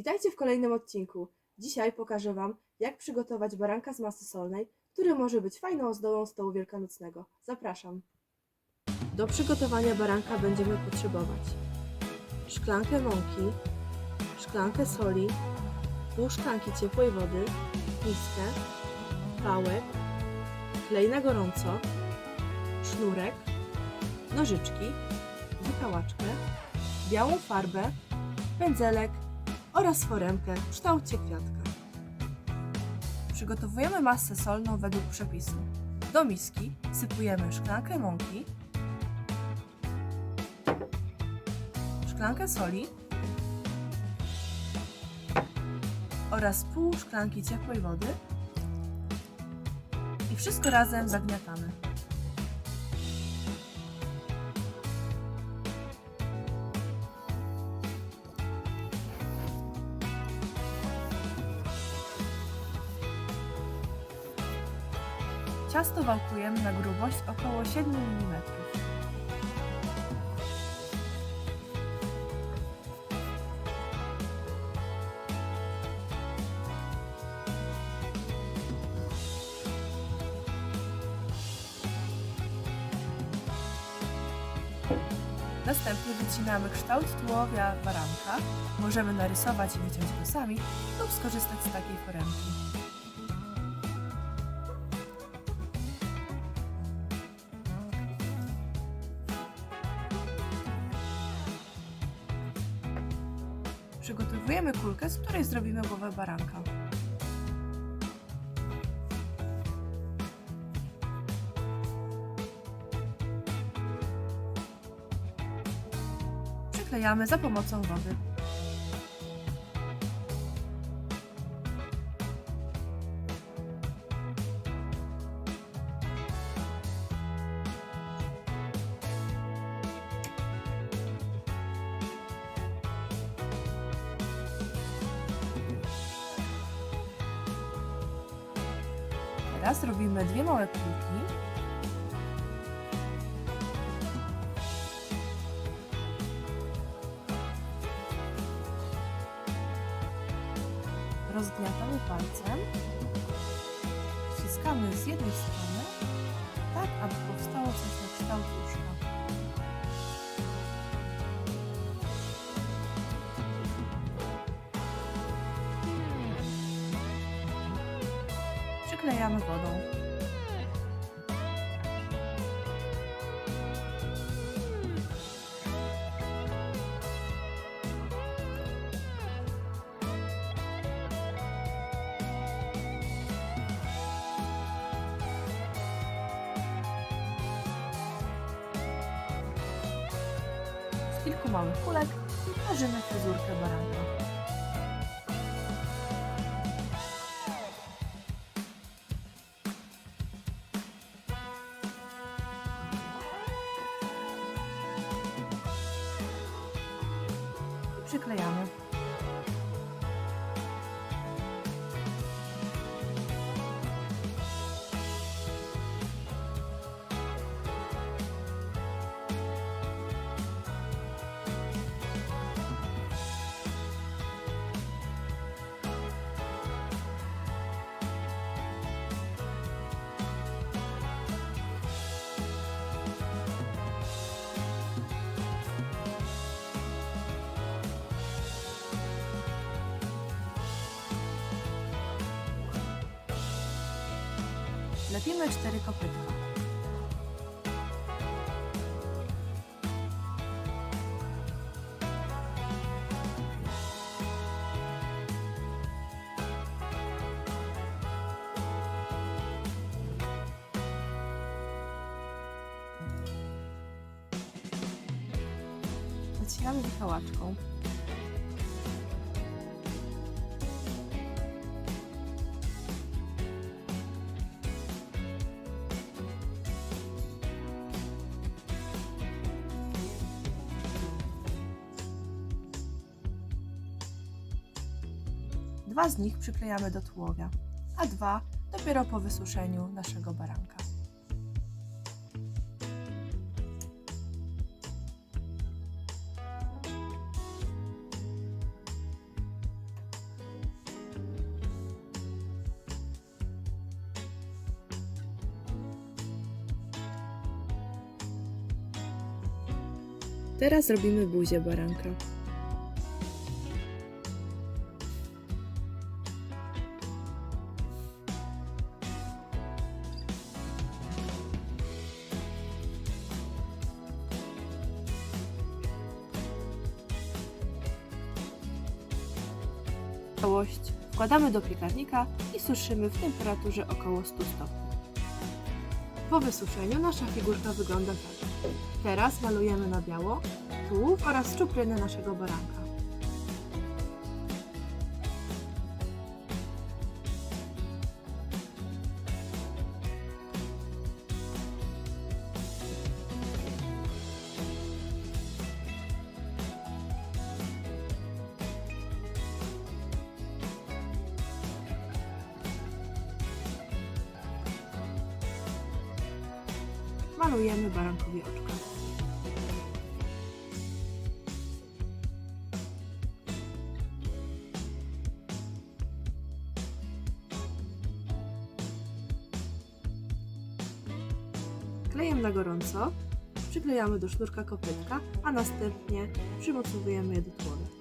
Witajcie w kolejnym odcinku. Dzisiaj pokażę Wam, jak przygotować baranka z masy solnej, który może być fajną ozdobą stołu wielkanocnego. Zapraszam. Do przygotowania baranka będziemy potrzebować szklankę mąki, szklankę soli, pół szklanki ciepłej wody, miskę, pałek, klej na gorąco, sznurek, nożyczki, wykałaczkę, białą farbę, pędzelek oraz foremkę w kształcie kwiatka. Przygotowujemy masę solną według przepisu. Do miski wsypujemy szklankę mąki, szklankę soli oraz pół szklanki ciepłej wody i wszystko razem zagniatamy. Ciasto wałkujemy na grubość około 7 mm. Następnie wycinamy kształt tułowia baranka. Możemy narysować i wyciąć go sami lub skorzystać z takiej foremki. Przygotowujemy kulkę, z której zrobimy głowę baranka. Przyklejamy za pomocą wody. Teraz robimy dwie małe kulki. Rozgniatamy palcem. Ściskamy z jednej strony, tak aby powstało coś na kształt uszka. Przyklejamy wodą. Z kilku małych kulek tworzymy fryzurkę baranka. I Lepimy cztery kopytka. Zacinamy wykałaczką. Dwa z nich przyklejamy do tułowia, a dwa dopiero po wysuszeniu naszego baranka. Teraz robimy buzię baranka. Całość wkładamy do piekarnika i suszymy w temperaturze około 100 stopni. Po wysuszeniu nasza figurka wygląda tak. Teraz malujemy na biało tułów oraz czuprynę naszego baranka. Malujemy barankowi oczka. Klejem na gorąco przyklejamy do sznurka kopytka, a następnie przymocowujemy je do tłony.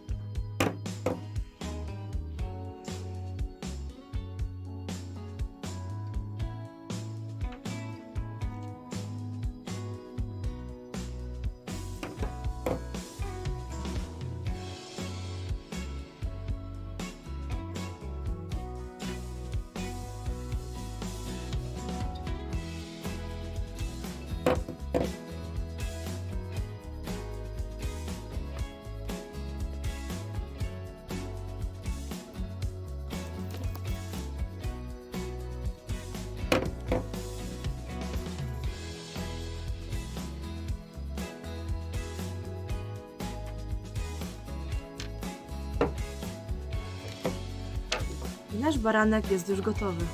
Nasz baranek jest już gotowy.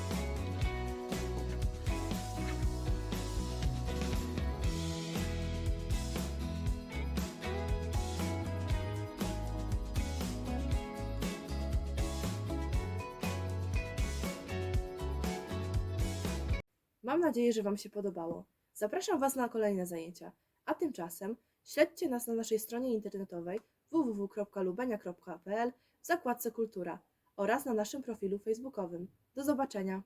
Mam nadzieję, że Wam się podobało. Zapraszam Was na kolejne zajęcia, a tymczasem śledźcie nas na naszej stronie internetowej www.lubenia.pl w zakładce Kultura oraz na naszym profilu facebookowym. Do zobaczenia!